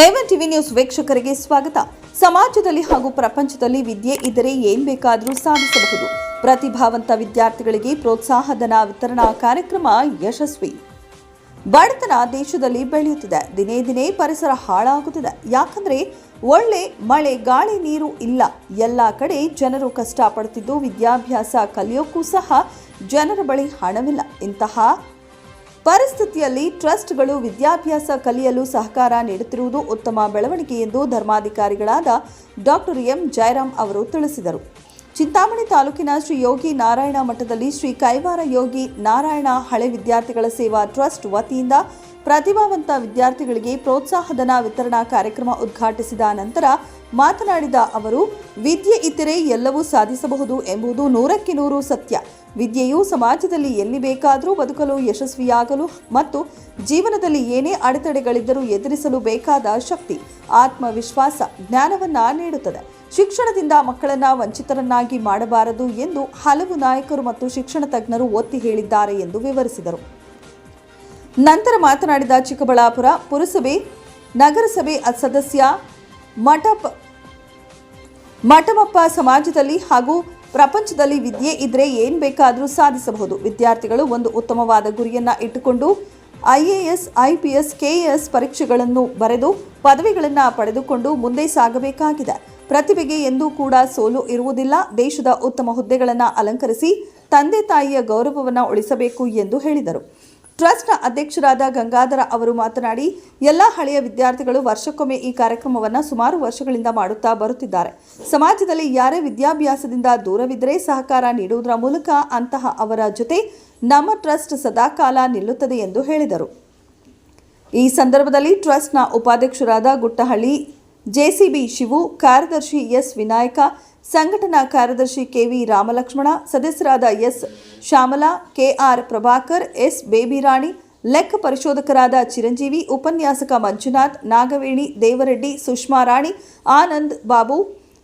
A one TV news ವೀಕ್ಷಕರಿಗೆ ಸ್ವಾಗತ. ಸಮಾಜದಲ್ಲಿ ಹಾಗೂ ಪ್ರಪಂಚದಲ್ಲಿ ವಿದ್ಯೆ ಇದ್ದರೆ ಏನ್ ಬೇಕಾದರೂ ಸಾಧಿಸಬಹುದು. ಪ್ರತಿಭಾವಂತ ವಿದ್ಯಾರ್ಥಿಗಳಿಗೆ ಪ್ರೋತ್ಸಾಹಧನ ವಿತರಣಾ ಕಾರ್ಯಕ್ರಮ ಯಶಸ್ವಿ. ಬಡತನ ದೇಶದಲ್ಲಿ ಬೆಳೆಯುತ್ತಿದೆ. ದಿನೇ ದಿನೇ ಪರಿಸರ ಹಾಳಾಗುತ್ತಿದೆ. ಯಾಕಂದ್ರೆ ಒಳ್ಳೆ ಮಳೆ, ಗಾಳಿ, ನೀರು ಇಲ್ಲ. ಎಲ್ಲ ಕಡೆ ಜನರು ಕಷ್ಟಪಡುತ್ತಿದ್ದು ವಿದ್ಯಾಭ್ಯಾಸ, ಕಲಿಯೋಕ್ಕೂ ಸಹ ಜನರ ಬಳಿ ಹಣವಿಲ್ಲ. ಇಂತಹ ಪರಿಸ್ಥಿತಿಯಲ್ಲಿ ಟ್ರಸ್ಟ್ಗಳು ವಿದ್ಯಾಭ್ಯಾಸ ಕಲಿಯಲು ಸಹಕಾರ ನೀಡುತ್ತಿರುವುದು ಉತ್ತಮ ಬೆಳವಣಿಗೆ ಎಂದು ಧರ್ಮಾಧಿಕಾರಿಗಳಾದ ಡಾಕ್ಟರ್ ಎಂ ಜಯರಾಮ್ ಅವರು ತಿಳಿಸಿದರು. ಚಿಂತಾಮಣಿ ತಾಲೂಕಿನ ಶ್ರೀ ಯೋಗಿ ನಾರಾಯಣ ಮಠದಲ್ಲಿ ಶ್ರೀ ಕೈವಾರ ಯೋಗಿ ನಾರಾಯಣ ಹಳೆ ವಿದ್ಯಾರ್ಥಿಗಳ ಸೇವಾ ಟ್ರಸ್ಟ್ ವತಿಯಿಂದ ಪ್ರತಿಭಾವಂತ ವಿದ್ಯಾರ್ಥಿಗಳಿಗೆ ಪ್ರೋತ್ಸಾಹಧನ ವಿತರಣಾ ಕಾರ್ಯಕ್ರಮ ಉದ್ಘಾಟಿಸಿದ ನಂತರ ಮಾತನಾಡಿದ ಅವರು, ವಿದ್ಯೆ ಇದ್ದರೆ ಎಲ್ಲವೂ ಸಾಧಿಸಬಹುದು ಎಂಬುದು ನೂರಕ್ಕೆ ನೂರು ಸತ್ಯ. ವಿದ್ಯೆಯು ಸಮಾಜದಲ್ಲಿ ಎಲ್ಲಿ ಬೇಕಾದರೂ ಬದುಕಲು ಯಶಸ್ವಿಯಾಗಲು ಮತ್ತು ಜೀವನದಲ್ಲಿ ಏನೇ ಅಡೆತಡೆಗಳಿದ್ದರೂ ಎದುರಿಸಲು ಬೇಕಾದ ಶಕ್ತಿ, ಆತ್ಮವಿಶ್ವಾಸ, ಜ್ಞಾನವನ್ನ ನೀಡುತ್ತದೆ. ಶಿಕ್ಷಣದಿಂದ ಮಕ್ಕಳನ್ನ ವಂಚಿತರನ್ನಾಗಿ ಮಾಡಬಾರದು ಎಂದು ಹಲವು ನಾಯಕರು ಮತ್ತು ಶಿಕ್ಷಣ ತಜ್ಞರು ಒತ್ತಿ ಹೇಳಿದ್ದಾರೆ ಎಂದು ವಿವರಿಸಿದರು. ನಂತರ ಮಾತನಾಡಿದ ಚಿಕ್ಕಬಳ್ಳಾಪುರ ಪುರಸಭೆ, ನಗರಸಭೆ ಸದಸ್ಯ ಮಠಪ ಮಠಮಪ್ಪ ಸಮಾಜದಲ್ಲಿ ಹಾಗೂ ಪ್ರಪಂಚದಲ್ಲಿ ವಿದ್ಯೆ ಇದ್ರೆ ಏನ್ ಬೇಕಾದರೂ ಸಾಧಿಸಬಹುದು. ವಿದ್ಯಾರ್ಥಿಗಳು ಒಂದು ಉತ್ತಮವಾದ ಗುರಿಯನ್ನ ಇಟ್ಟುಕೊಂಡು ಐಎಎಸ್ ಐಪಿಎಸ್ ಕೆಎಎಸ್ ಪರೀಕ್ಷೆಗಳನ್ನು ಬರೆದು ಪದವಿಗಳನ್ನು ಪಡೆದುಕೊಂಡು ಮುಂದೆ ಸಾಗಬೇಕಾಗಿದೆ. ಪ್ರತಿಭೆಗೆ ಎಂದೂ ಕೂಡ ಸೋಲು ಇರುವುದಿಲ್ಲ. ದೇಶದ ಉತ್ತಮ ಹುದ್ದೆಗಳನ್ನು ಅಲಂಕರಿಸಿ ತಂದೆ ತಾಯಿಯ ಗೌರವವನ್ನು ಉಳಿಸಬೇಕು ಎಂದು ಹೇಳಿದರು. ಟ್ರಸ್ಟ್ನ ಅಧ್ಯಕ್ಷರಾದ ಗಂಗಾಧರ ಅವರು ಮಾತನಾಡಿ, ಎಲ್ಲ ಹಳೆಯ ವಿದ್ಯಾರ್ಥಿಗಳು ವರ್ಷಕ್ಕೊಮ್ಮೆ ಈ ಕಾರ್ಯಕ್ರಮವನ್ನು ಸುಮಾರು ವರ್ಷಗಳಿಂದ ಮಾಡುತ್ತಾ ಬರುತ್ತಿದ್ದಾರೆ. ಸಮಾಜದಲ್ಲಿ ಯಾರೇ ವಿದ್ಯಾಭ್ಯಾಸದಿಂದ ದೂರವಿದ್ದರೆ ಸಹಕಾರ ನೀಡುವುದರ ಮೂಲಕ ಅಂತಹ ಅವರ ಜೊತೆ ನಮ್ಮ ಟ್ರಸ್ಟ್ ಸದಾಕಾಲ ನಿಲ್ಲುತ್ತದೆ ಎಂದು ಹೇಳಿದರು. ಈ ಸಂದರ್ಭದಲ್ಲಿ ಟ್ರಸ್ಟ್ನ ಉಪಾಧ್ಯಕ್ಷರಾದ ಗುಟ್ಟಹಳ್ಳಿ, ಜೆಸಿಬಿ ಶಿವು, ಕಾರ್ಯದರ್ಶಿ ಎಸ್ ವಿನಾಯಕ ಸಂಘಟನಾ ಕಾರ್ಯದರ್ಶಿ ಕೆವಿ ರಾಮಲಕ್ಷ್ಮಣ, ಸದಸ್ಯರಾದ S Shyamala, K R Prabhakar, S Babyrani, ಲೆಕ್ಕ ಪರಿಶೋಧಕರಾದ ಚಿರಂಜೀವಿ, ಉಪನ್ಯಾಸಕ ಮಂಜುನಾಥ್, ನಾಗವೇಣಿ, ದೇವರೆಡ್ಡಿ, ಸುಷ್ಮಾ ರಾಣಿ, ಆನಂದ್ ಬಾಬು,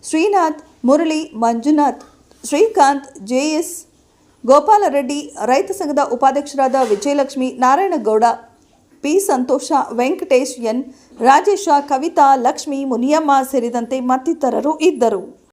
ಶ್ರೀನಾಥ್, ಮುರಳಿ, ಮಂಜುನಾಥ್, ಶ್ರೀಕಾಂತ್, ಜೆಎಸ್ ಗೋಪಾಲರೆಡ್ಡಿ, ರೈತ ಸಂಘದ ಉಪಾಧ್ಯಕ್ಷರಾದ ವಿಜಯಲಕ್ಷ್ಮಿ, ನಾರಾಯಣಗೌಡ, ಪಿ ಸಂತೋಷ, ವೆಂಕಟೇಶ್ ಎನ್, ರಾಜೇಶ, ಕವಿತಾ, ಲಕ್ಷ್ಮಿ, ಮುನಿಯಮ್ಮ ಸೇರಿದಂತೆ ಮತ್ತಿತರರು ಇದ್ದರು.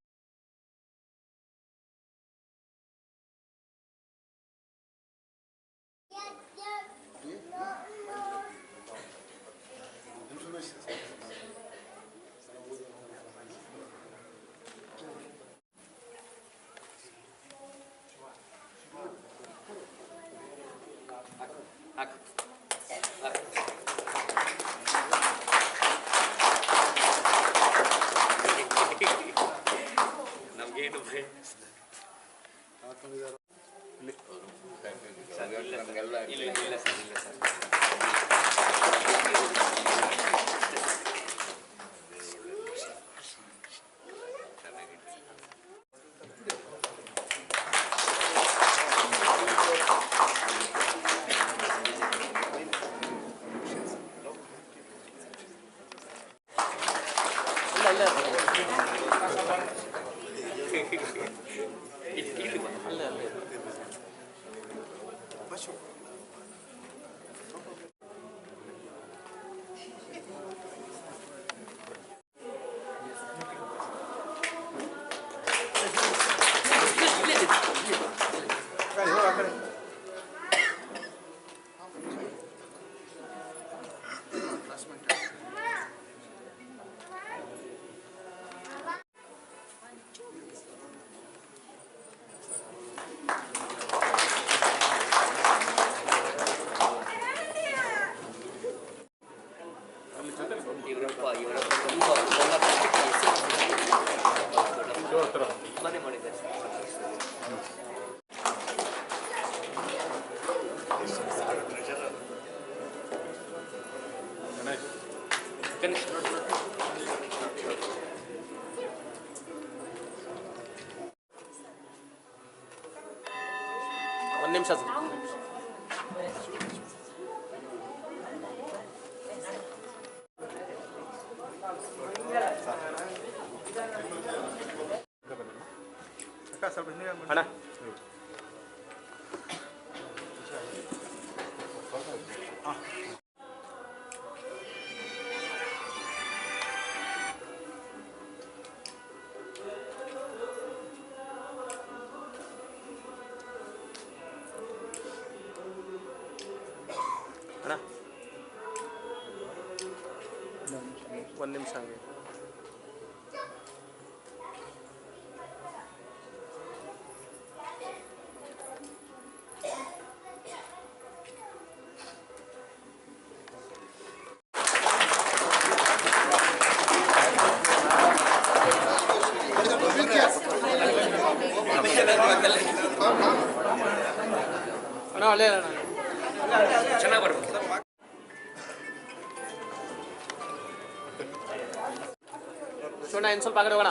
ಇಲ್ಲ ಇಲ್ಲ ಸರ್ ಇಲ್ಲ ಸರ್ ಇಲ್ಲಿ ಬಾ. ಅಲ್ಲ ಅಲ್ಲ ಇವರಪ್ಪ ಇವರಪ್ಪ ತುಂಬ ತುಂಬ ಮನೆ ಮಾಡಿದ್ದಾರೆ ನೋಡಿ. ಒಂದು ನಿಮಿಷ ಸರ್ है ना? वन निम्स आगे ಸ್ವಲ್ಪ ಆಗಡೆ ಹೋಗೋಣ.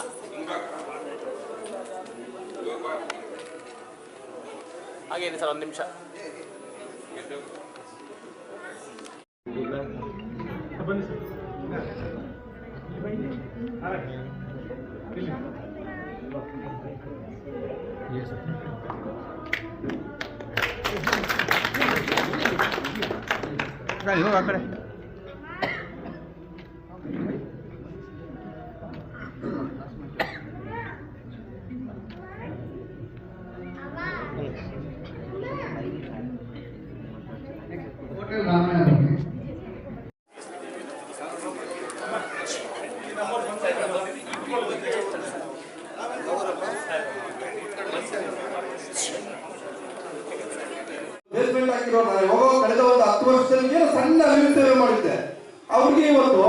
ಹಾಗೆ ಸರ್ ಒಂದು ನಿಮಿಷ. ಬೇಸ್ಮೆಂಟ್ ಹಾಕಿರೋ ನಾನು ಯಾವಾಗೋ ಕಳೆದ ಒಂದು ಹತ್ತು ವರ್ಷದಲ್ಲಿ ಏನೋ ಸಣ್ಣ ಅರಿವು ಸೇವೆ ಮಾಡಿದ್ದೆ ಅವ್ರಿಗೆ ಇವತ್ತು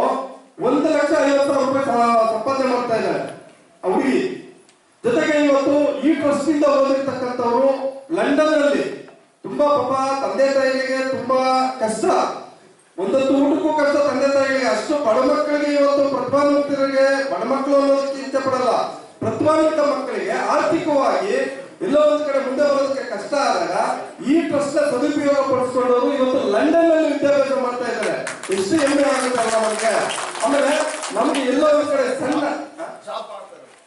ಒಂದು ಲಕ್ಷ ಐವತ್ತು ಸಾವಿರ ರೂಪಾಯಿ ಸ- ಸಂಪಾದನೆ ಮಾಡ್ತಾ ಇದ್ದಾರೆ ಆ ಹುಡುಗಿ ಜೊತೆಗೆ ಇವತ್ತು ಈ ಟ್ರಸ್ಟ್ ಇಂದ ಓದಿರ್ತಕ್ಕಂಥವ್ರು ಲಂಡನ್ನಲ್ಲಿ ತುಂಬಾ ಪಾಪ ತಂದೆ ತಾಯಿಗಳಿಗೆ ತುಂಬಾ ಕಷ್ಟ ಒಂದೊಂದು ಊಟಕ್ಕೂ ಕಷ್ಟ ತಂದೆ ತಾಯಿಗಳಿಗೆ ಅಷ್ಟು ಬಡ ಮಕ್ಕಳಿಗೆ ಇವತ್ತು ಪ್ರತಿಭಾನ್ವಿತರಿಗೆ ಬಡ ಮಕ್ಕಳು ಅನ್ನೋದಕ್ಕೆ ಇಚ್ಛೆ ಪಡಲ್ಲ ಪ್ರತಿಭಾನ್ವಿತ ಮಕ್ಕಳಿಗೆ ಆರ್ಥಿಕವಾಗಿ ಎಲ್ಲೋ ಒಂದ್ ಕಡೆ ಮುಂದೆ ಬರೋದಕ್ಕೆ ಕಷ್ಟ ಆದಾಗ ಈ ಟ್ರಸ್ಟ್ನ ಸದುಪಯೋಗ ಪಡಿಸ್ಕೊಂಡವರು ಇವತ್ತು ಲಂಡನ್ನಲ್ಲಿ ವಿದ್ಯಾಭ್ಯಾಸ ಮಾಡ್ತಾ ಇದ್ದಾರೆ. ಎಷ್ಟು ಹೆಮ್ಮೆ ಆಗುತ್ತೆ ನಮಗೆ? ಆಮೇಲೆ ನಮ್ಗೆ ಎಲ್ಲೋ ಕಡೆ ಸಣ್ಣ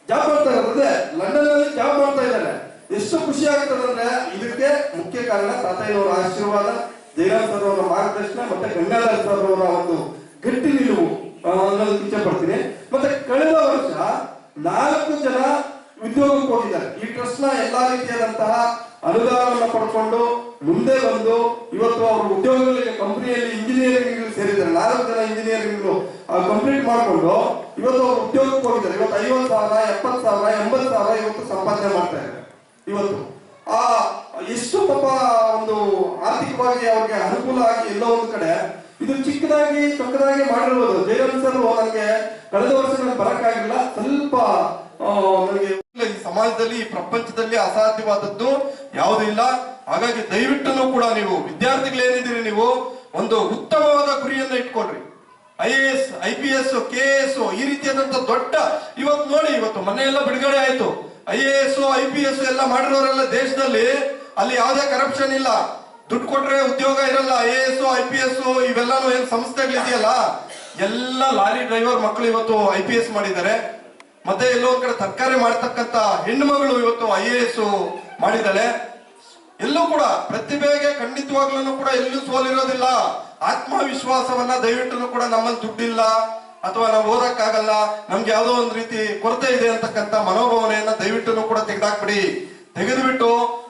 ಜಾಬ್ ಮಾಡ್ತಾ ಇರೋದೇ ಲಂಡನ್ನಲ್ಲಿ ಜಾಬ್ ಮಾಡ್ತಾ ಇದ್ದಾರೆ. ಎಷ್ಟು ಖುಷಿ ಆಗ್ತದೆ ಅಂದ್ರೆ ಇದಕ್ಕೆ ಮುಖ್ಯ ಕಾರಣ ತಾತಯ್ಯನವರ ಆಶೀರ್ವಾದ ಜಯರಾಮ್ ಸರ್ ಅವರ ಮಾರ್ಗದರ್ಶನ ಮತ್ತೆ ಗಂಗಾಧರ್ ಸರ್ ಅವರ ಒಂದು ಗಟ್ಟಿ ನಿಲುವು. ಅನ್ನೋದಕ್ಕೆ ಇಚ್ಛೆ ಪಡ್ತೀನಿ. ಮತ್ತೆ ಕಳೆದ ವರ್ಷ ನಾಲ್ಕು ಜನ ಉದ್ಯೋಗಕ್ಕೆ ಹೋಗಿದ್ದಾರೆ. ಈ ಟ್ರಸ್ಟ್ನ ಎಲ್ಲಾ ರೀತಿಯಾದಂತಹ ಅನುದಾನವನ್ನ ಪಡ್ಕೊಂಡು ಮುಂದೆ ಬಂದು ಇವತ್ತು ಅವರು ಉದ್ಯೋಗಗಳಿಗೆ ಕಂಪನಿಯಲ್ಲಿ ಇಂಜಿನಿಯರಿಂಗ್ ಸೇರಿದ್ದಾರೆ, ನಾಲ್ಕು ಜನ ಇಂಜಿನಿಯರಿಂಗ್ ಕಂಪ್ಲೀಟ್ ಮಾಡಿಕೊಂಡು ಇವತ್ತು ಅವರು ಉದ್ಯೋಗಕ್ಕೆ ಹೋಗಿದ್ದಾರೆ. ಇವತ್ತು ಐವತ್ತು ಸಾವಿರ, ಎಪ್ಪತ್ತು ಸಾವಿರ, ಎಂಬತ್ತು ಸಾವಿರ ಇವತ್ತು ಸಂಪಾದನೆ ಮಾಡ್ತಾ ಇದ್ದಾರೆ. ಇವತ್ತು. ಆ, ಎಷ್ಟು ಪಾಪ ಒಂದು ಆರ್ಥಿಕವಾಗಿ ಅವ್ರಿಗೆ ಅನುಕೂಲ ಆಗಿ ಎಲ್ಲೋ ಒಂದು ಕಡೆ ಇದು ಚಿಕ್ಕದಾಗಿ ಚೊಕ್ಕದಾಗಿ ಮಾಡಿರ್ಬೋದು. ಜಯರಾಮ್ ಸರ್ ಕಳೆದ ವರ್ಷ ನನಗೆ ಬರಕ್ಕಾಗಿಲ್ಲ. ಸ್ವಲ್ಪ ನನಗೆ ಸಮಾಜದಲ್ಲಿ, ಈ ಪ್ರಪಂಚದಲ್ಲಿ ಅಸಾಧ್ಯವಾದದ್ದು ಯಾವುದೂ ಇಲ್ಲ. ಹಾಗಾಗಿ ದಯವಿಟ್ಟು ಕೂಡ ನೀವು ವಿದ್ಯಾರ್ಥಿಗಳೇನಿದ್ದೀರಿ ನೀವು, ಒಂದು ಉತ್ತಮವಾದ ಗುರಿಯನ್ನ ಇಟ್ಕೊಳ್ರಿ. I A S, I P S, K S ಈ ರೀತಿಯಾದಂತ ದೊಡ್ಡ ಇವತ್ತು ನೋಡಿ, ಇವತ್ತು ಮನೆಯೆಲ್ಲ ಬಿಡುಗಡೆ ಆಯ್ತು. I A S, I P S ಎಲ್ಲ ಮಾಡಿರೋರೆಲ್ಲ ದೇಶದಲ್ಲಿ ಅಲ್ಲಿ ಯಾವುದೇ ಕರಪ್ಷನ್ ಇಲ್ಲ. ದುಡ್ಡು ಕೊಟ್ರೆ ಉದ್ಯೋಗ ಇರಲ್ಲ I A S I P S ಇವೆಲ್ಲಾನು ಏನ್ ಸಂಸ್ಥೆಗಳಿದೆಯಲ್ಲ ಎಲ್ಲ ಲಾರಿ ಡ್ರೈವರ್ ಮಕ್ಕಳು ಇವತ್ತು ಐ ಪಿ ಎಸ್ ಮಾಡಿದ್ದಾರೆ. ಮತ್ತೆ ಎಲ್ಲೋ ಕಡೆ ತರಕಾರಿ ಮಾಡ್ತಕ್ಕಂತ ಹೆಣ್ಣು ಮಗಳು ಇವತ್ತು ಐ ಎ ಎಸ್ ಮಾಡಿದ್ದಾಳೆ. ಎಲ್ಲೂ ಕೂಡ ಪ್ರತಿಭೆಗೆ ಖಂಡಿತವಾಗ್ಲೂ ಕೂಡ ಎಲ್ಲೂ ಸೋಲಿರೋದಿಲ್ಲ. ಆತ್ಮವಿಶ್ವಾಸವನ್ನ ದಯವಿಟ್ಟು ಕೂಡ ನಮ್ಮಲ್ಲಿ ದುಡ್ಡಿಲ್ಲ. ಅಥವಾ ನಾವು ಓದಕ್ಕಾಗಲ್ಲ. ನಮ್ಗೆ ಯಾವುದೋ ಒಂದು ರೀತಿ ಕೊರತೆ ಇದೆ ಅಂತಕ್ಕಂತ ಮನೋಭಾವನೆಯನ್ನ ದಯವಿಟ್ಟು ಕೂಡ ತೆಗೆದಾಕ್ಬಿಡಿ. ತೆಗೆದುಬಿಟ್ಟು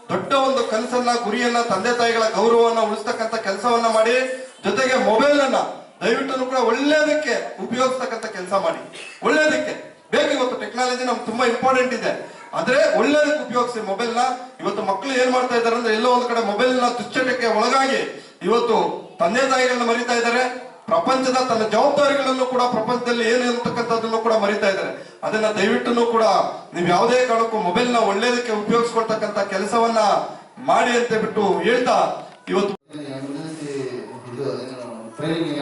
ದೊಡ್ಡ ಒಂದು ಕನಸನ್ನ ಗುರಿಯನ್ನ, ತಂದೆ ತಾಯಿಗಳ ಗೌರವವನ್ನ ಉಳಿಸ್ತಕ್ಕಂತ ಕೆಲಸವನ್ನ ಮಾಡಿ, ಜೊತೆಗೆ ಮೊಬೈಲ್ ಅನ್ನ ದಯವಿಟ್ಟು ಕೂಡ ಒಳ್ಳೇದಕ್ಕೆ ಉಪಯೋಗಿಸ್ತಕ್ಕಂತ ಕೆಲಸ ಮಾಡಿ. ಒಳ್ಳೇದಕ್ಕೆ ಬೇಕು ಇವತ್ತು ಟೆಕ್ನಾಲಜಿ ನಮ್ಗೆ ತುಂಬಾ ಇಂಪಾರ್ಟೆಂಟ್ ಇದೆ. ಆದ್ರೆ ಒಳ್ಳೇದಕ್ಕೆ ಉಪಯೋಗಿಸಿ ಮೊಬೈಲ್ನ ಇವತ್ತು ಮಕ್ಕಳು ಏನ್ ಮಾಡ್ತಾ ಇದಾರೆ ಅಂದ್ರೆ ಎಲ್ಲೋ ಒಂದ್ ಕಡೆ ಮೊಬೈಲ್ನ ದುಶ್ಚಟಕ್ಕೆ ಒಳಗಾಗಿ ಇವತ್ತು ತಂದೆ ತಾಯಿಗಳನ್ನ ಮರಿತಾ ಇದ್ದಾರೆ. ಪ್ರಪಂಚದ ತನ್ನ ಜವಾಬ್ದಾರಿಗಳನ್ನು ಕೂಡ ಪ್ರಪಂಚದಲ್ಲಿ ಏನು ಅಂತಕ್ಕಂಥದ್ದನ್ನು ಕೂಡ ಮರಿತಾ ಇದ್ದಾರೆ. ಅದನ್ನ ದಯವಿಟ್ಟು ಕೂಡ ನೀವು ಯಾವುದೇ ಕಾರಣಕ್ಕೂ ಮೊಬೈಲ್ನ ಒಳ್ಳೇದಕ್ಕೆ ಉಪಯೋಗಿಸ್ಕೊಳ್ತಕ್ಕಂತ ಕೆಲಸವನ್ನ ಮಾಡಿ ಅಂತ ಬಿಟ್ಟು ಹೇಳ್ತಾ ಇವತ್ತು ಟ್ರೈನಿಂಗ್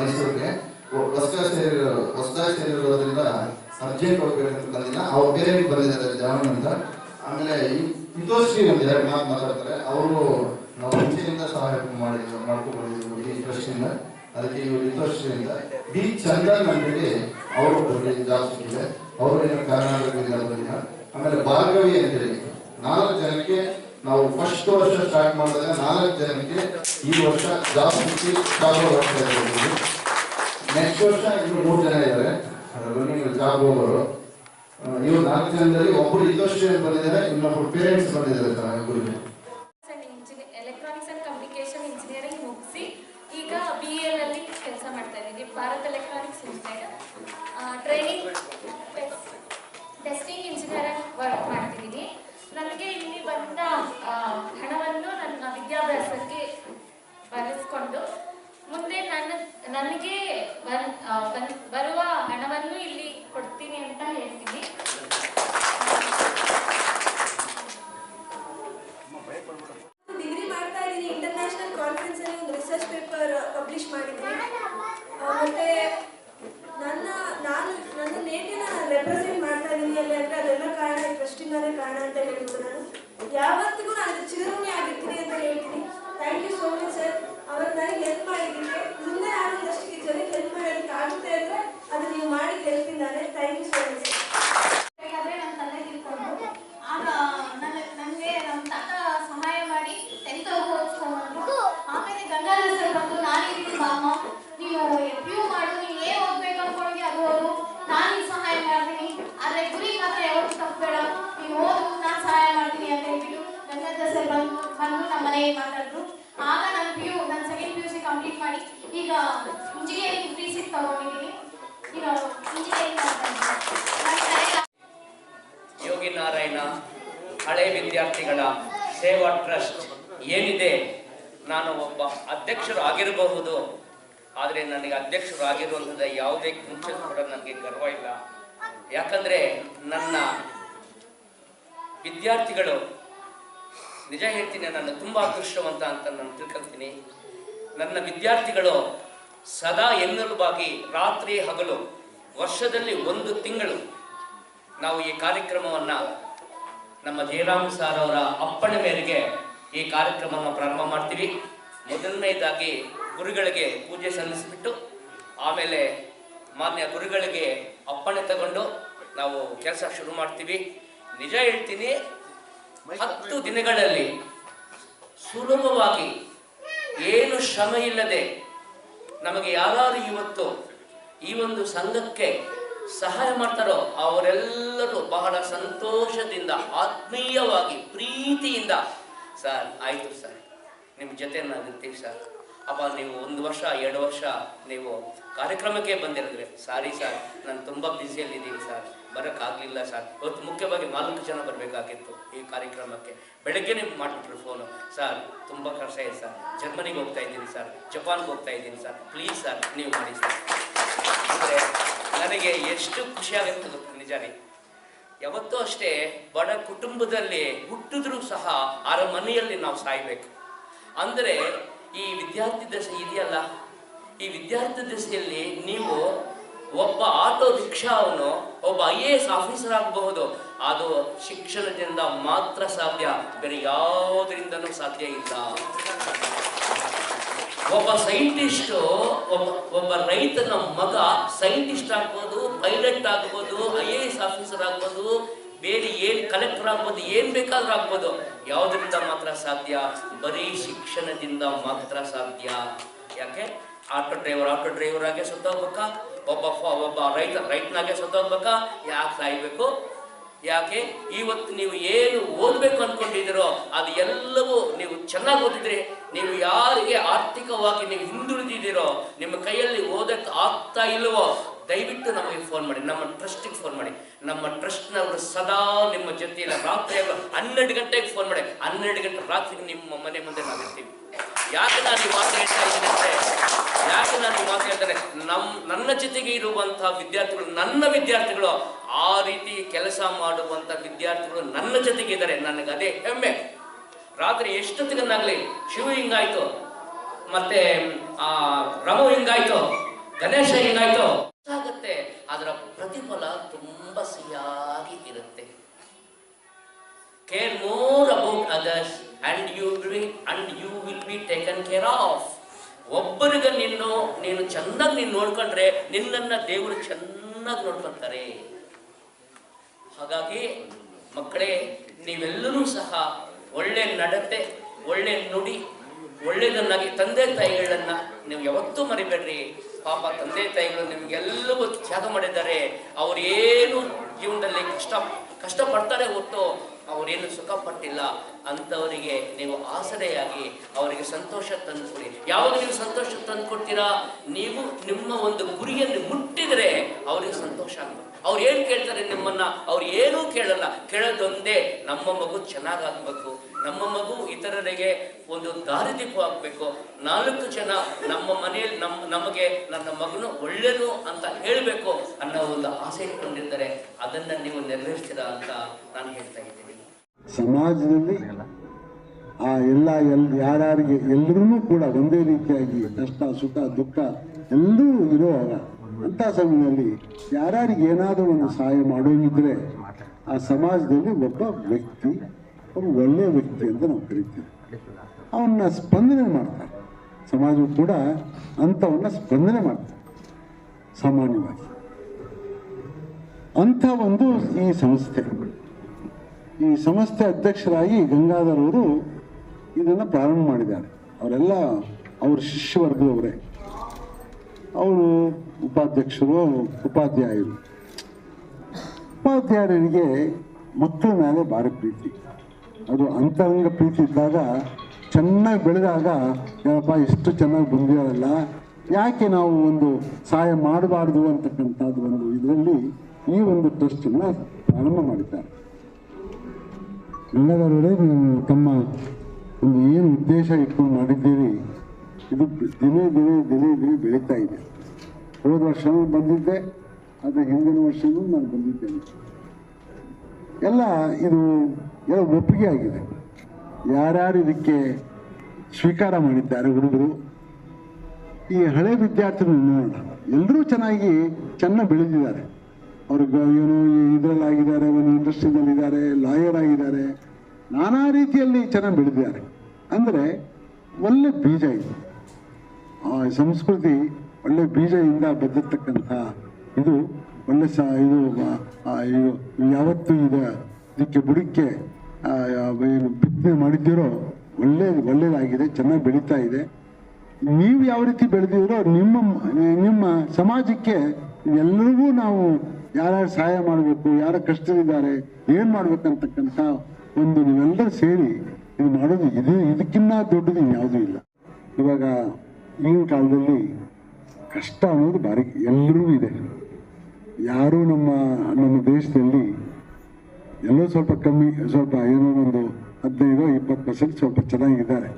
ಮೈಸೂರಿಗೆ. ಸೇರಿರೋದ್ರಿಂದ ಅರ್ಜೆಂಟ್ ಹೋಗ್ಬೇಕಂತ ಬಂದಿಲ್ಲ. ಅವ್ರ ಬೇರೆ ಬಂದಿದ್ದಾರೆ ಜಾಮೀನ್ ಅಂತ. ಆಮೇಲೆ ಹಿತೋಶ್ರೀ ಒಂದು ಎರಡು ಮಾತು ಮಾತಾಡ್ತಾರೆ, ಅವರು ನಾವು ಮುಂಚೆಯಿಂದ ಸಹಾಯ ಮಾಡಿ ಮಾಡ್ಕೊಂಡ್ಬಂದಿದ್ದೀವಿ ಈ ಟ್ರಸ್ಟಿಂದ ಅದಕ್ಕೆ ಇವರು ಹಿತೋಶ್ರೀಯಿಂದ ಬಿ ಚಂದನ್ ಅಂತೇಳಿ ಅವರು ಜಾಸ್ತಿ ಅವರು ಅವರೇನು ಕರ್ನಾಟಕದಿಂದ ಬಂದಿಲ್ಲ ಆಮೇಲೆ ಭಾರ್ಗವಿ ಅಂತೇಳಿ ನಾಲ್ಕು ಜನಕ್ಕೆ ನಾವು ಫಸ್ಟ್ ವರ್ಷ ಸ್ಟಾರ್ಟ್ ಮಾಡಿದಾಗ ನಾಲ್ಕು ಜನಕ್ಕೆ ಈ ವರ್ಷ ಜಾಸ್ತಿ ಜಾಬ್ ಹೋಗ್ತಾ ನೆಕ್ಸ್ಟ್ ವರ್ಷ ಇನ್ನು ಮೂರು ಜನ ಇದ್ದಾರೆ. ರನ್ನಿಂಗ್ ಜಾಬ್ ಹೋಗೋರು ಇವರು ನಾಲ್ಕು ಜನದಲ್ಲಿ ಒಬ್ಬರು ಇಂಡಸ್ಟ್ರಿ ಬಂದಿದ್ದಾರೆ, ಇನ್ನೊಬ್ರು ಪೇರೆಂಟ್ಸ್ ಬಂದಿದ್ದಾರೆ ಸರ್ ಗುರುಗೆ ಅಂಡ್ ಇಂಜಿನಿ ಎಲೆಕ್ಟ್ರಾನಿಕ್ಸ್ ಅಂಡ್ ಕಮ್ಯುನಿಕೇಶನ್ ಇಂಜಿನಿಯರಿಂಗ್ ಮುಗಿಸಿ ಈಗ ಬಿ ಎಲ್ ಅಲ್ಲಿ ಕೆಲಸ ಮಾಡ್ತಾ ಇದ್ದೀನಿ ಭಾರತ್ ಎಲೆಕ್ಟ್ರಾನಿಕ್ಸ್ ಲಿಮಿಟೆಡ್ ಬಂದ ಆ, ಹಣವನ್ನು ನನ್ನ ವಿದ್ಯಾಭ್ಯಾಸಕ್ಕೆ ಬಳಸ್ಕೊಂಡು ಮುಂದೆ ನನಗೆ ಬರುವ ಹಣವನ್ನು ಇಲ್ಲಿ ಕೊಡ್ತೀನಿ ಅಂತ ಹೇಳ್ತೀನಿ ಡಿಗ್ರಿ ಮಾಡ್ತಾ ಇದ್ದೀನಿ ಇಂಟರ್ನ್ಯಾಷನಲ್ ಕಾನ್ಫರೆನ್ಸ್ ಅಲ್ಲಿ ಒಂದು ರಿಸರ್ಚ್ ಪೇಪರ್ ಪಬ್ಲಿಷ್ ಮಾಡಿದ್ದೀನಿ ಆ, ಮತ್ತೆ ನನ್ನ ನಾನು ನನ್ನ ನೇಟಿನ ರೆಪ್ರೆಸೆಂಟ್ ಮಾಡ್ತಾ ಇದ್ದೀನಿ ಅಲ್ಲಿ ಅಂದ್ರೆ ಅದೆಲ್ಲ ಕಾರಣ ಈ ಟ್ರಸ್ಟಿಂದಾನೇ ಕಾರಣ ಅಂತ ಹೇಳ್ಬೋದು ನಾನು ಯಾವತ್ತಿಗೂ ನಾನು ಇದು ಚಿರಋಣಿ ಆಗಿರ್ತೀನಿ ಅಂತ ಹೇಳ್ತೀನಿ thank you so much sir ಅವತ್ತು ನನಗೆ ಹೆಲ್ಪ್ ಮಾಡಿದ್ದಕ್ಕೆ ಮುಂದೆ ನಾನು ಒಂದಷ್ಟು ಜನಕ್ಕೆ ಹೆಲ್ಪ್ ಮಾಡೋದಕ್ಕೆ ಆಗುತ್ತೆ ಅಂದ್ರೆ ಅದು ನೀವು ಮಾಡಿದ ಹೆಲ್ಪಿಂದಾನೆ ಥ್ಯಾಂಕ್ ಯು ಸೋ ಮಚ್ ಬೇಕಾದ್ರೆ ನನ್ನ ತಂದೆ ತಿಳ್ಕೊಂಡು ಆಗ ನನ್ನ ನನಗೆ ನಮ್ಮ ತಾತ ಸಹಾಯ ಮಾಡಿ ಟೆಂತ್ ಓದಿಸ್ಕೊಂಡ್ಬಂದ್ರು ಆಮೇಲೆ ಗಂಗಾಧರ ಸರ್ ಬಂದು ನಾನು ಇದ್ದೀನಿ ಮಾಮ ನೀನು ಪಿ ಯು ಮಾಡು ನೀನು ಏನು ಓದ್ಬೇಕು ಅನ್ಕೊಂಡ್ಗೆ ಅದು ಓದು ನಾನು ನಿನ್ ಸಹಾಯ ಮಾಡ್ತೀನಿ ಆದರೆ ಗುರಿ ಮಾತ್ರ ಯಾವತ್ತೂ ತಪ್ಪಬೇಡ ನೀನು ಓದು ನಾನು ಸಹಾಯ ಮಾಡ್ತೀನಿ ಅಂತ ಹೇಳ್ಬಿಟ್ಟು ಗಂಗಾಧರ ಸರ್ ಬಂದು ಬಂದು ನಮ್ಮ ಮನೆಗೆ ಮಾತಾಡಿದ್ರು ಆಗ ನಾನು ಪಿ ಯು ನನ್ನ second P U C complete ಮಾಡಿ ಈಗ ಇಂಜಿನಿಯರಿಂಗ್ ಫ್ರೀ ಸೀಟ್ ತಗೊಂಡಿದ್ದೀನಿ ಈಗ ಇಂಜಿನಿಯರಿಂಗ್ ಮಾಡ್ತಾ ಇದ್ದೀನಿ ನನ್ನ ಕಡೆ ಯೋಗಿ ನಾರಾಯಣ ಹಳೆ ವಿದ್ಯಾರ್ಥಿಗಳ ಸೇವಾ ಟ್ರಸ್ಟ್ ಏನಿದೆ ನಾನು ಒಬ್ಬ ಅಧ್ಯಕ್ಷರು ಆಗಿರಬಹುದು ಆದರೆ ನನಗೆ ಅಧ್ಯಕ್ಷರು ಆಗಿರುವಂಥದ್ದು ಯಾವುದೇ ಕಿಂಚ ಕೂಡ ಇಲ್ಲ. ಯಾಕಂದರೆ ನನ್ನ ವಿದ್ಯಾರ್ಥಿಗಳು ನಿಜ ಹೇಳ್ತೀನಿ ನಾನು ತುಂಬ ಅದೃಷ್ಟವಂತ ಅಂತ ನಾನು ತಿಳ್ಕೊಳ್ತೀನಿ. ನನ್ನ ವಿದ್ಯಾರ್ಥಿಗಳು ಸದಾ ಎನ್ನುಲುವಾಗಿ ರಾತ್ರಿ ಹಗಲು, ವರ್ಷದಲ್ಲಿ ಒಂದು ತಿಂಗಳು ನಾವು ಈ ಕಾರ್ಯಕ್ರಮವನ್ನು ನಮ್ಮ ಜಯರಾಮ್ ಸಾರ್ ಅವರ ಅಪ್ಪಣೆ ಮೇರೆಗೆ ಈ ಕಾರ್ಯಕ್ರಮವನ್ನು ಪ್ರಾರಂಭ ಮಾಡ್ತೀವಿ. ಮೊದಲನೇದಾಗಿ ಗುರುಗಳಿಗೆ ಪೂಜೆ ಸಲ್ಲಿಸಿಬಿಟ್ಟು, ಆಮೇಲೆ ಮಾನ್ಯ ಗುರುಗಳಿಗೆ ಅಪ್ಪಣೆ ತಗೊಂಡು ನಾವು ಕೆಲಸ ಶುರು ಮಾಡ್ತೀವಿ. ನಿಜ ಹೇಳ್ತೀನಿ, ಹತ್ತು ದಿನಗಳಲ್ಲಿ ಸುಲಭವಾಗಿ ಏನು ಶ್ರಮ ಇಲ್ಲದೆ ನಮಗೆ ಯಾರು ಇವತ್ತು ಈ ಒಂದು ಸಂಘಕ್ಕೆ ಸಹಾಯ ಮಾಡ್ತಾರೋ ಅವರೆಲ್ಲರೂ ಬಹಳ ಸಂತೋಷದಿಂದ, ಆತ್ಮೀಯವಾಗಿ, ಪ್ರೀತಿಯಿಂದ, ಸರ್, ಆಯಿತು ಸರ್. ನಿಮ್ಮ ಜೊತೆ ನಾನು ಸರ್. ಅಪ್ಪ ನೀವು ಒಂದು ವರ್ಷ, ಎರಡು ವರ್ಷ ನೀವು ಕಾರ್ಯಕ್ರಮಕ್ಕೆ ಬಂದಿರಿದ್ರೆ. ಸಾರಿ ಸರ್ ನಾನು ತುಂಬ ಬ್ಯುಸಿಯಲ್ಲಿದ್ದೀನಿ ಸರ್ ಬರೋಕ್ಕಾಗಲಿಲ್ಲ ಸರ್ ಇವತ್ತು ಮುಖ್ಯವಾಗಿ ನಾಲ್ಕು ಜನ ಬರಬೇಕಾಗಿತ್ತು ಈ ಕಾರ್ಯಕ್ರಮಕ್ಕೆ. ಬೆಳಗ್ಗೆನೇ ಮಾಡಿಬಿಟ್ರು ಫೋನು ಸರ್ ತುಂಬ ಕಷ್ಟ ಇದೆ ಸರ್ ಜರ್ಮನಿಗೆ ಹೋಗ್ತಾ ಇದ್ದೀನಿ ಸರ್ ಜಪಾನ್ಗೆ ಹೋಗ್ತಾ ಇದ್ದೀನಿ ಸರ್ ಪ್ಲೀಸ್ ಸರ್ ನೀವು ಮಾಡಿ ಸರ್ ಅಂದರೆ ನನಗೆ ಎಷ್ಟು ಖುಷಿಯಾಗುತ್ತೆ ಗೊತ್ತು ಗೊತ್ತಾ? ನಿಜ ಯಾವತ್ತೂ ಅಷ್ಟೇ ಬಡ ಕುಟುಂಬದಲ್ಲಿ ಹುಟ್ಟಿದ್ರೂ ಸಹ ಅರಮನೆಯಲ್ಲಿ ನಾವು ಸಾಯ್ಬೇಕು. ಅಂದರೆ ಈ ವಿದ್ಯಾರ್ಥಿ ದಶೆ ಇದೆಯಲ್ಲ? ಈ ವಿದ್ಯಾರ್ಥಿ ದಶೆಯಲ್ಲಿ ನೀವು ಒಬ್ಬ ಆಟೋ ರಿಕ್ಷಾವನ್ನು ಒಬ್ಬ ಐ ಎ ಎಸ್ ಆಫೀಸರ್ ಆಗಬಹುದು. ಅದು ಶಿಕ್ಷಣದಿಂದ ಮಾತ್ರ ಸಾಧ್ಯ. ಬೇರೆ ಯಾವುದರಿಂದನೂ ಸಾಧ್ಯ ಇಲ್ಲ. ಒಬ್ಬ ಸೈಂಟಿಸ್ಟ್, ಒಬ್ಬ ಒಬ್ಬ ರೈತನ ಮಗ ಸೈಂಟಿಸ್ಟ್ ಆಗ್ಬೋದು, ಪೈಲಟ್ ಆಗ್ಬೋದು, ಐ ಎ ಎಸ್ ಆಫೀಸರ್ ಆಗ್ಬೋದು ಬೇರೆ ಏನ್ ಕಲೆಕ್ಟರ್ ಆಗ್ಬೋದು, ಏನ್ ಬೇಕಾದ್ರೂ ಆಗ್ಬೋದು. ಯಾವುದರಿಂದ ಮಾತ್ರ ಸಾಧ್ಯ? ಬರೀ ಶಿಕ್ಷಣದಿಂದ ಮಾತ್ರ ಸಾಧ್ಯ. ಯಾಕೆ? ಆಟೋ ಡ್ರೈವರ್ ಆಟೋ ಡ್ರೈವರ್ ಆಗೇ ಸತ್ತೋಗ್ಬೇಕಾ? ಒಬ್ಬ ಒಬ್ಬ ರೈತ, ರೈತನಾಗೆ ಸತ್ತೋಗ್ಬೇಕಾ? ಯಾಕೆ ಸಾಯ್ಬೇಕು? ಯಾಕೆ? ಇವತ್ತು ನೀವು ಏನು ಓದಬೇಕು ಅನ್ಕೊಂಡಿದ್ದೀರೋ, ಅದು ಎಲ್ಲವೂ ನೀವು ಚೆನ್ನಾಗಿ ಓದಿದ್ರೆ, ನೀವು ಯಾರಿಗೆ ಆರ್ಥಿಕವಾಗಿ ನೀವು ಹಿಂದುಳಿದಿದ್ದೀರೋ, ನಿಮ್ಮ ಕೈಯಲ್ಲಿ ಓದಕ್ಕೆ ಆಗ್ತಾ ಇಲ್ಲವೋ ದಯವಿಟ್ಟು ನಮಗೆ ಫೋನ್ ಮಾಡಿ, ನಮ್ಮ ಟ್ರಸ್ಟಿಗೆ ಫೋನ್ ಮಾಡಿ. ನಮ್ಮ ಟ್ರಸ್ಟ್ನವರು ಸದಾ ನಿಮ್ಮ ಜೊತೆಯಲ್ಲಿ ರಾತ್ರಿ ಹನ್ನೆರಡು ಗಂಟೆಗೆ ಫೋನ್ ಮಾಡಿ. ಹನ್ನೆರಡು ಗಂಟೆ ರಾತ್ರಿ ನಿಮ್ಮ ಮನೆ ಮುಂದೆ ನಾವಿರ್ತೀವಿ. ಯಾಕೆ ನಾನು ಮಾತು ಹೇಳ್ತಾ ಇದ್ದೀನಿ ಯಾಕೆ ನಾನು ಮಾತು ಹೇಳ್ತಾರೆ ನಮ್, ನನ್ನ ಜೊತೆಗೆ ಇರುವಂತಹ ವಿದ್ಯಾರ್ಥಿಗಳು, ನನ್ನ ವಿದ್ಯಾರ್ಥಿಗಳು, ಆ ರೀತಿ ಕೆಲಸ ಮಾಡುವಂತ ವಿದ್ಯಾರ್ಥಿಗಳು ನನ್ನ ಜೊತೆಗೆ ಇದ್ದಾರೆ. ನನಗೆ ಅದೇ ಹೆಮ್ಮೆ. ರಾತ್ರಿ ಎಷ್ಟೊತ್ತಿಗನ್ನಾಗ್ಲಿ, ಶಿವ ಹಿಂಗಾಯ್ತು? ಮತ್ತೆ, ಆ, ರಮು ಹಿಂಗಾಯ್ತು? ಗಣೇಶ ಹಿಂಗಾಯ್ತು? ಆಗುತ್ತೆ ಅದರ ಪ್ರತಿಫಲ ತುಂಬಾ ಸಿಹಿಯಾಗಿ ಇರುತ್ತೆ. Care more about others and you and you will be taken care of ಒಬ್ಬರಿಗೆ ನಿನ್ನ ನೀನು ಚೆನ್ನಾಗಿ ನೀನು ನೋಡ್ಕೊಂಡ್ರೆ ನಿನ್ನನ್ನ ದೇವರು ಚೆನ್ನಾಗಿ ನೋಡ್ಕೊಂತಾರೆ. ಹಾಗಾಗಿ ಮಕ್ಕಳೇ, ನೀವೆಲ್ಲರೂ ಸಹ ಒಳ್ಳೆ ನಡತೆ, ಒಳ್ಳೆ ನುಡಿ ಒಳ್ಳೆಯದನ್ನಾಗಿ ತಂದೆ ತಾಯಿಗಳನ್ನ ನೀವು ಯಾವತ್ತೂ ಮರಿಬೇಡ್ರಿ. ಪಾಪ ತಂದೆ ತಾಯಿಗಳು ನಿಮ್ಗೆಲ್ಲವೂ ತ್ಯಾಗ ಮಾಡಿದ್ದಾರೆ. ಅವ್ರು ಏನು ಜೀವನದಲ್ಲಿ ಕಷ್ಟ ಕಷ್ಟಪಡ್ತಾರೆ ಹೊರತು ಅವರೇನು ಸುಖ ಪಟ್ಟಿಲ್ಲ ಅಂಥವರಿಗೆ ನೀವು ಆಸರೆಯಾಗಿ ಅವರಿಗೆ ಸಂತೋಷ ತಂದುಕೊಡಿ. ಯಾವಾಗ ನೀವು ಸಂತೋಷ ತಂದುಕೊಡ್ತೀರಾ? ನೀವು ನಿಮ್ಮ ಒಂದು ಗುರಿಯನ್ನು ಮುಟ್ಟಿದರೆ ಅವರಿಗೆ ಸಂತೋಷ ಆಗ್ಬೇಕು ಅವ್ರು ಏನು ಕೇಳ್ತಾರೆ ನಿಮ್ಮನ್ನ? ಅವ್ರು ಏನೂ ಕೇಳಲ್ಲ. ಕೇಳೋದೊಂದೇ ನಮ್ಮ ಮಗು ಚೆನ್ನಾಗಾಗಬೇಕು. ನಮ್ಮ ಮಗು ಇತರರಿಗೆ ಒಂದು ದಾರಿದೀಪ ಆಗಬೇಕು ನಾಲ್ಕು ಜನ ನಮ್ಮ ಮನೆಯಲ್ಲಿ ನಮ್ಮ ನಮಗೆ ನನ್ನ ಮಗನು ಒಳ್ಳೆಯದು ಅಂತ ಹೇಳಬೇಕು ಅನ್ನೋ ಒಂದು ಆಸೆ ಇಟ್ಕೊಂಡಿರ್ತಾರೆ. ಅದನ್ನು ನೀವು ನೆರವೇರಿಸ್ತೀರಾ ಅಂತ ನಾನು ಹೇಳ್ತಾ ಸಮಾಜದಲ್ಲಿ ಆ ಎಲ್ಲ ಎಲ್ ಯಾರ್ಯಾರಿಗೆ ಎಲ್ಲರೂ ಕೂಡ ಒಂದೇ ರೀತಿಯಾಗಿ ಕಷ್ಟ, ಸುಖ, ದುಃಖ ಎಲ್ಲರೂ ಇರುವಾಗ ಅಂಥ ಸಮಯದಲ್ಲಿ ಯಾರ್ಯಾರಿಗೆ ಏನಾದರೂ ಒಂದು ಸಹಾಯ ಮಾಡೋದಿದ್ರೆ ಆ ಸಮಾಜದಲ್ಲಿ ಒಬ್ಬ ವ್ಯಕ್ತಿ, ಒಬ್ಬ ಒಳ್ಳೆಯ ವ್ಯಕ್ತಿ ಅಂತ ನಾವು ಕರಿತೀವಿ. ಅವನ್ನ ಸ್ಪಂದನೆ ಮಾಡ್ತಾರೆ. ಸಮಾಜವು ಕೂಡ ಅಂಥವನ್ನ ಸ್ಪಂದನೆ ಮಾಡ್ತಾರೆ ಸಾಮಾನ್ಯವಾಗಿ. ಅಂಥ ಒಂದು ಈ ಸಂಸ್ಥೆ. ಈ ಸಂಸ್ಥೆ ಅಧ್ಯಕ್ಷರಾಗಿ ಗಂಗಾಧರ್ ಅವರು ಇದನ್ನು ಪ್ರಾರಂಭ ಮಾಡಿದ್ದಾರೆ. ಅವರೆಲ್ಲ ಅವ್ರ ಶಿಷ್ಯವರ್ಗದವರೇ. ಅವರು ಉಪಾಧ್ಯಕ್ಷರು ಉಪಾಧ್ಯಾಯರು. ಉಪಾಧ್ಯಾಯರಿಗೆ ಮಕ್ಕಳ ಮೇಲೆ ಭಾರಿ ಪ್ರೀತಿ. ಅದು ಅಂತರಂಗ ಪ್ರೀತಿ ಇದ್ದಾಗ ಚೆನ್ನಾಗಿ ಬೆಳೆದಾಗ, ಏನಪ್ಪ, ಎಷ್ಟು ಚೆನ್ನಾಗಿ ಬಂದಿರಲ್ಲ ಯಾಕೆ ನಾವು ಒಂದು ಸಹಾಯ ಮಾಡಬಾರ್ದು ಅಂತಕ್ಕಂಥದ್ದು ಒಂದು ಇದರಲ್ಲಿ ಈ ಒಂದು ಟ್ರಸ್ಟನ್ನು ಪ್ರಾರಂಭ ಮಾಡಿದ್ದಾರೆ. ನೀವು ತಮ್ಮ ಒಂದು ಏನು ಉದ್ದೇಶ ಇಟ್ಕೊಂಡು ಮಾಡಿದ್ದೀರಿ, ಇದು ದಿನೇ ದಿನೇ ದಿನೇ ದಿನೇ ಬೆಳೀತಾ ಇದೆ. ಹೋದ ವರ್ಷನೂ ಬಂದಿದ್ದೆ ಅದರ ಹಿಂದಿನ ವರ್ಷನೂ ನಾನು ಬಂದಿದ್ದೇನೆ. ಎಲ್ಲ ಇದು ಎಲ್ಲ ಒಪ್ಪಿಗೆ ಆಗಿದೆ. ಯಾರ್ಯಾರು ಇದಕ್ಕೆ ಸ್ವೀಕಾರ ಮಾಡಿದ್ದಾರೆ ಹುಡುಗರು, ಈ ಹಳೆ ವಿದ್ಯಾರ್ಥಿಗಳು ನೋಡೋಣ. ಎಲ್ಲರೂ ಚೆನ್ನಾಗಿ ಚೆನ್ನಾಗಿ ಬೆಳೆದಿದ್ದಾರೆ. ಅವ್ರಿಗೆ ಏನು ಇದರಲ್ಲಾಗಿದ್ದಾರೆ, ಒಂದು ಇಂಡಸ್ಟ್ರಿದಲ್ಲಿದ್ದಾರೆ ಲಾಯರ್ ಆಗಿದ್ದಾರೆ. ನಾನಾ ರೀತಿಯಲ್ಲಿ ಚೆನ್ನಾಗಿ ಬೆಳೆದಿದ್ದಾರೆ. ಅಂದರೆ ಒಳ್ಳೆ ಬೀಜ ಇದೆ. ಆ ಸಂಸ್ಕೃತಿ ಒಳ್ಳೆ ಬೀಜದಿಂದ ಬೆದ್ದಿರ್ತಕ್ಕಂಥ ಇದು ಒಳ್ಳೆ ಸ ಇದು ಇದು ಯಾವತ್ತೂ ಇದು, ಇದಕ್ಕೆ ಬುಡಕ್ಕೆ ಏನು ಬಿತ್ತನೆ ಮಾಡಿದ್ದೀರೋ ಒಳ್ಳೆ ಒಳ್ಳೆಯದಾಗಿದೆ ಚೆನ್ನಾಗಿ ಬೆಳೀತಾ ಇದೆ. ನೀವು ಯಾವ ರೀತಿ ಬೆಳೆದಿರೋ ನಿಮ್ಮ ನಿಮ್ಮ ಸಮಾಜಕ್ಕೆ ಎಲ್ಲರಿಗೂ ನಾವು ಯಾರ್ಯಾರು ಸಹಾಯ ಮಾಡಬೇಕು, ಯಾರ ಕಷ್ಟದಿದ್ದಾರೆ, ಏನು ಮಾಡ್ಬೇಕಂತಕ್ಕಂಥ ಒಂದು ನೀವೆಲ್ಲರೂ ಸೇರಿ ಇದು ಮಾಡೋದು ಇದು ಇದಕ್ಕಿನ್ನ ದೊಡ್ಡದು ಯಾವುದೂ ಇಲ್ಲ. ಇವಾಗ ಈಗಿನ ಕಾಲದಲ್ಲಿ ಕಷ್ಟ ಅನ್ನೋದು ಭಾರಿ ಎಲ್ಲರೂ ಇದೆ. ಯಾರೂ ನಮ್ಮ ನಮ್ಮ ದೇಶದಲ್ಲಿ ಎಲ್ಲೋ ಸ್ವಲ್ಪ ಕಮ್ಮಿ, ಸ್ವಲ್ಪ ಏನೋ ಒಂದು ಹದಿನೈದು ಇಪ್ಪತ್ತು ಪರ್ಸೆಂಟ್ ಸ್ವಲ್ಪ ಚೆನ್ನಾಗಿದ್ದಾರೆ.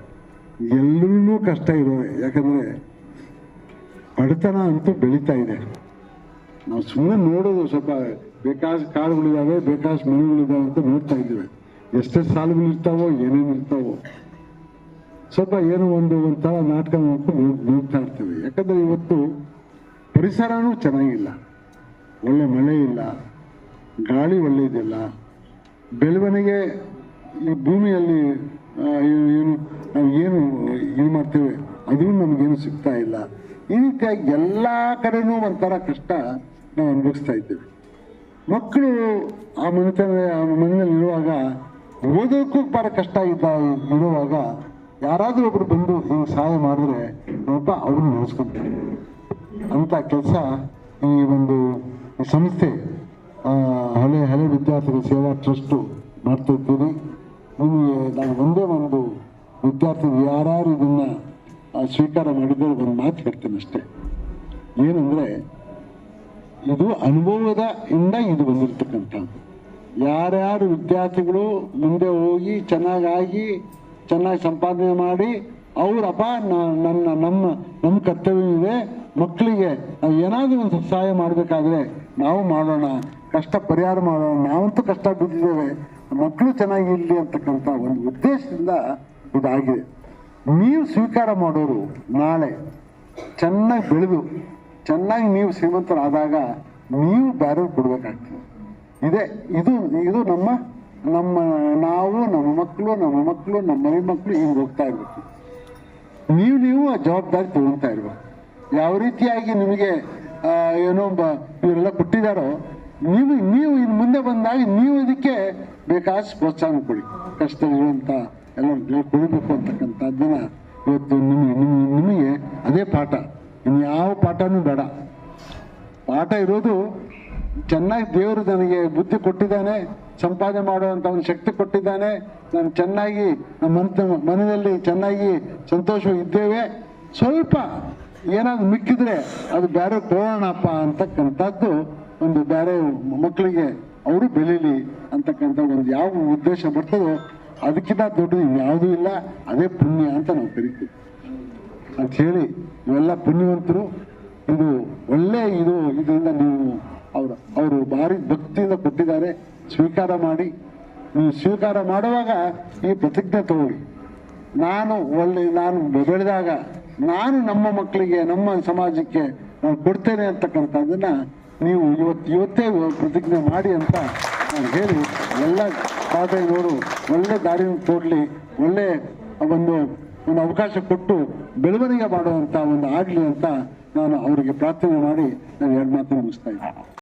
ಎಲ್ಲರೂ ಕಷ್ಟ ಇರೋರೆ ಯಾಕಂದರೆ ಬಡತನ ಅಂತೂ ಬೆಳೀತಾ ಇದೆ. ನಾವು ಸುಮ್ಮನೆ ನೋಡೋದು ಸ್ವಲ್ಪ ಬೇಕಾದ ಕಾಳುಗಳಿದ್ದಾವೆ ಬೇಕಾದಷ್ಟು ಮನೆಗಳಿದ್ದಾವೆ ಅಂತ ನೋಡ್ತಾ ಇದ್ದೀವಿ. ಎಷ್ಟೆಷ್ಟು ಸಾಲುಗಳು ಇರ್ತಾವೋ, ಏನೇನು ಇರ್ತಾವೋ, ಸ್ವಲ್ಪ ಏನು ಒಂದು ಒಂಥರ ನಾಟಕ ನೋಡ್ಕೊಂಡು ನೋಡ್- ನೋಡ್ತಾ ಇರ್ತೀವಿ. ಯಾಕಂದರೆ ಇವತ್ತು ಪರಿಸರನೂ ಚೆನ್ನಾಗಿಲ್ಲ. ಒಳ್ಳೆ ಮಳೆ ಇಲ್ಲ, ಗಾಳಿ ಒಳ್ಳೆಯದಿಲ್ಲ ಬೆಳವಣಿಗೆ ಈ ಭೂಮಿಯಲ್ಲಿ ಏನು ನಾವು ಏನು, ಇದು ಮಾಡ್ತೇವೆ, ಅದು ನಮಗೇನು ಸಿಗ್ತಾ ಇಲ್ಲ. ಈ ರೀತಿಯಾಗಿ ಎಲ್ಲ ಕಡೆನೂ ಒಂಥರ ಕಷ್ಟ ನಾವು ಅನುಭವಿಸ್ತಾ ಇದ್ದೇವೆ. ಮಕ್ಕಳು ಆ ಮನೆತನ, ಆ ಮನೆಯಲ್ಲಿ ಇರುವಾಗ ಓದೋಕ್ಕೂ ಭಾಳ ಕಷ್ಟ ಇದ್ದ ಇರುವಾಗ ಯಾರಾದರೂ ಒಬ್ರು ಬಂದು ಹಿಂಗೆ ಸಹಾಯ ಮಾಡಿದ್ರೆ ಒಬ್ಬ ಅವ್ರನ್ನ ನೆನೆಸ್ಕೊಂತಾರೆ ಅಂತ ಕೆಲಸ ಈ ಒಂದು ಸಂಸ್ಥೆ ಹಳೆ ಹಳೆ ವಿದ್ಯಾರ್ಥಿಗಳ ಸೇವಾ ಟ್ರಸ್ಟು ಮಾಡ್ತಾ ನಿಮಗೆ ನಾನು ಒಂದೇ ಒಂದು ವಿದ್ಯಾರ್ಥಿ ಯಾರು ಇದನ್ನ ಸ್ವೀಕಾರ ಮಾಡಿದರೆ ಒಂದು ಮಾತು ಹೇಳ್ತೇನೆ ಅಷ್ಟೇ. ಏನಂದರೆ, ಇದು ಅನುಭವದ ಇಂದ ಇದು ಬಂದಿರತಕ್ಕಂಥದ್ದು. ಯಾರ್ಯಾರು ವಿದ್ಯಾರ್ಥಿಗಳು ಮುಂದೆ ಹೋಗಿ ಚೆನ್ನಾಗಾಗಿ ಚೆನ್ನಾಗಿ ಸಂಪಾದನೆ ಮಾಡಿ ಅವರಪ್ಪ ನನ್ನ ನಮ್ಮ ನಮ್ಮ ಕರ್ತವ್ಯ ಇದೆ ಮಕ್ಕಳಿಗೆ ಏನಾದರೂ ಒಂದು ಸಹಾಯ ಮಾಡಬೇಕಾದ್ರೆ ನಾವು ಮಾಡೋಣ, ಕಷ್ಟ ಪರಿಹಾರ ಮಾಡೋಣ. ನಾವಂತೂ ಕಷ್ಟ ಬಿದ್ದಿದ್ದೇವೆ ಮಕ್ಕಳು ಚೆನ್ನಾಗಿರಲಿ ಅಂತಕ್ಕಂಥ ಒಂದು ಉದ್ದೇಶದಿಂದ ಇದಾಗಿದೆ. ನೀವು ಸ್ವೀಕಾರ ಮಾಡೋರು ನಾಳೆ ಚೆನ್ನಾಗಿ ಬೆಳೆದು, ಚೆನ್ನಾಗಿ ನೀವು ಶ್ರೀಮಂತರಾದಾಗ ನೀವು ಬೇರೆ ಕೊಡಬೇಕಾಗ್ತದೆ. ಇದೆ. ಇದು ಇದು ನಮ್ಮ ನಮ್ಮ ನಾವು, ನಮ್ಮ ಮಕ್ಕಳು ನಮ್ಮ ಮಕ್ಕಳು, ನಮ್ಮ ಮನೆ ಮಕ್ಕಳು ಹಿಂಗೆ ಹೋಗ್ತಾ ಇರ್ಬೇಕು. ನೀವು ನೀವು ಆ ಜವಾಬ್ದಾರಿ ತಗೊಳ್ತಾ ಇರ್ಬೇಕು. ಯಾವ ರೀತಿಯಾಗಿ ನಿಮಗೆ ಏನೋ ಇವರೆಲ್ಲ ಕೊಟ್ಟಿದ್ದಾರೋ ನೀವು ನೀವು ಇನ್ನು ಮುಂದೆ ಬಂದಾಗ ನೀವು ಇದಕ್ಕೆ ಬೇಕಾದ ಪ್ರೋತ್ಸಾಹ ಕೊಡಿ. ಕಷ್ಟದಲ್ಲಿರುವಂಥ ಎಲ್ಲ ಕೊಡಬೇಕು ಅಂತಕ್ಕಂಥದ್ದನ್ನ ಇವತ್ತು ನಿಮಗೆ ನಿಮಗೆ ನಿಮಗೆ ಅದೇ ಪಾಠ. ಇನ್ನು ಯಾವ ಪಾಠನೂ ಬೇಡ. ಪಾಠ ಇರೋದು ಚೆನ್ನಾಗಿ ದೇವರು ನನಗೆ ಬುದ್ಧಿ ಕೊಟ್ಟಿದ್ದಾನೆ, ಸಂಪಾದನೆ ಮಾಡುವಂತ ಒಂದು ಶಕ್ತಿ ಕೊಟ್ಟಿದ್ದಾನೆ. ನಾನು ಚೆನ್ನಾಗಿ, ನಮ್ಮ ಮನ ಮನೆಯಲ್ಲಿ ಚೆನ್ನಾಗಿ ಸಂತೋಷವಾಗಿದ್ದೇವೆ ಸ್ವಲ್ಪ ಏನಾದ್ರು ಮಿಕ್ಕಿದ್ರೆ ಅದು ಬೇರೆ ಕೊಡೋಣಪ್ಪ ಅಂತಕ್ಕಂಥದ್ದು ಒಂದು ಬೇರೆ ಮಕ್ಕಳಿಗೆ ಅವರು ಬೆಳೀಲಿ ಅಂತಕ್ಕಂಥ ಒಂದು ಯಾವ ಉದ್ದೇಶ ಬರ್ತದೋ ಅದಕ್ಕಿಂತ ದೊಡ್ಡದು ಯಾವುದೂ ಇಲ್ಲ. ಅದೇ ಪುಣ್ಯ ಅಂತ ನಾವು ಕರಿತೀವಿ. ಅಂತ ಹೇಳಿ ಇವೆಲ್ಲ ಪುಣ್ಯವಂತರು. ಇದು ಒಳ್ಳೆ ಇದು ಇದರಿಂದ ನೀವು ಅವರು ಅವರು ಭಾರಿ ಭಕ್ತಿಯಿಂದ ಕೊಟ್ಟಿದ್ದಾರೆ. ಸ್ವೀಕಾರ ಮಾಡಿ. ನೀವು ಸ್ವೀಕಾರ ಮಾಡುವಾಗ ಈ ಪ್ರತಿಜ್ಞೆ ತಗೊಳ್ಳಿ. ನಾನು ಒಳ್ಳೆ ನಾನು ಬೆಳೆದಾಗ ನಾನು ನಮ್ಮ ಮಕ್ಕಳಿಗೆ, ನಮ್ಮ ಸಮಾಜಕ್ಕೆ ನಾನು ಕೊಡ್ತೇನೆ ಅಂತಕ್ಕಂಥದ್ದನ್ನ ನೀವು ಇವತ್ತು ಇವತ್ತೇ ಪ್ರತಿಜ್ಞೆ ಮಾಡಿ ಅಂತ ನಾನು ಹೇಳಿ ಎಲ್ಲ ಕಾಲೇಜವರು ಒಳ್ಳೆ ದಾರಿನ ತೋಡ್ಲಿ ಒಳ್ಳೆ ಒಂದು ಒಂದು ಅವಕಾಶ ಕೊಟ್ಟು ಬೆಳವಣಿಗೆ ಮಾಡುವಂಥ ಒಂದು ಆಗಲಿ ಅಂತ ನಾನು ಅವರಿಗೆ ಪ್ರಾರ್ಥನೆ ಮಾಡಿ ನಾನು ಎರಡು ಮಾತು ಮುಗಿಸ್ತಾ ಇದ್ದೀನಿ.